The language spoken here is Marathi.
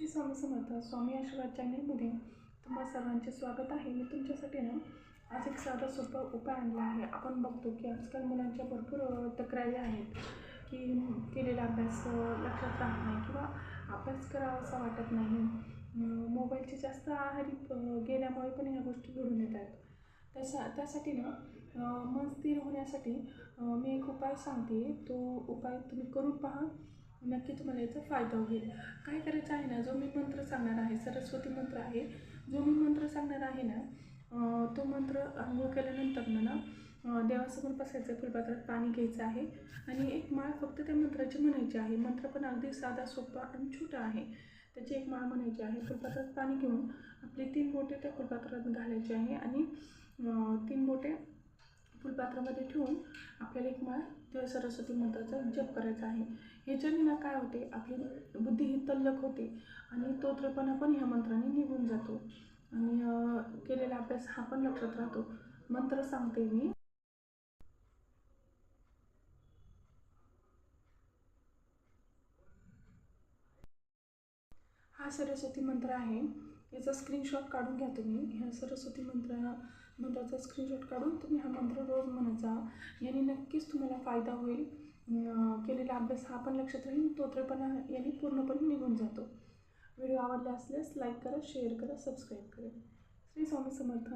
श्री स्वामी समर्थ स्वामी आशीर्वाद चॅनलमध्ये तुम्हा सर्वांचे स्वागत आहे. मी तुमच्यासाठी ना आज एक साधा सोपा उपाय आणला आहे. आपण बघतो की आजकाल मुलांच्या भरपूर तक्रारी आहेत की केलेला अभ्यास लक्षात राहत नाही किंवा अभ्यास करावासा वाटत नाही. मोबाईलचे जास्त आहारी गेल्यामुळे पण ह्या गोष्टी घडून येत आहेत त्यासा त्यासाठी ना मन स्थिर होण्यासाठी मी एक उपाय सांगते. तो उपाय तुम्ही करून पहा. नक्की तुम्हाला याचा फायदा होईल. काय करायचं आहे ना जो मी मंत्र सांगणार आहे सरस्वती मंत्र आहे जो मी मंत्र सांगणार आहे ना तो मंत्र आंघोळ केल्यानंतर ना देवासमोर बसायचं फुलपात्रात पाणी घ्यायचं आहे आणि एक माळ फक्त त्या मंत्राची म्हणायची आहे. मंत्र पण अगदी साधा सोपा आणि छोटा आहे. त्याची एक माळ म्हणायची आहे. फुलपात्रात पाणी घेऊन आपली तीन बोटे त्या फुलपात्रात घालायची आहे आणि तीन बोटे फुलपात्रामध्ये ठेवून आपल्याला एक माळ त्या सरस्वती मंत्राचा जप करायचा आहे. ह्याच्याने ना काय होते? आपली बुद्धी ही तल्लक होते आणि तोत्रपणा पण ह्या मंत्राने निघून जातो. आणि केलेला अभ्यास हा पण लक्षात राहतो. मंत्र सांगते मी. हा सरस्वती मंत्र आहे. याचा स्क्रीनशॉट काढून घ्या तुम्ही. ह्या सरस्वती मंत्र मंत्राचा स्क्रीनशॉट काढून तुम्ही हा मंत्र रोज म्हणायचा. याने नक्कीच तुम्हाला फायदा होईल. केलेला अभ्यास हा पण लक्षात राहील तोत्रेपणा याने पूर्णपणे निघून जातो. व्हिडिओ आवडला असल्यास लाईक करा शेअर करा सबस्क्राईब करा. श्री स्वामी समर्थ.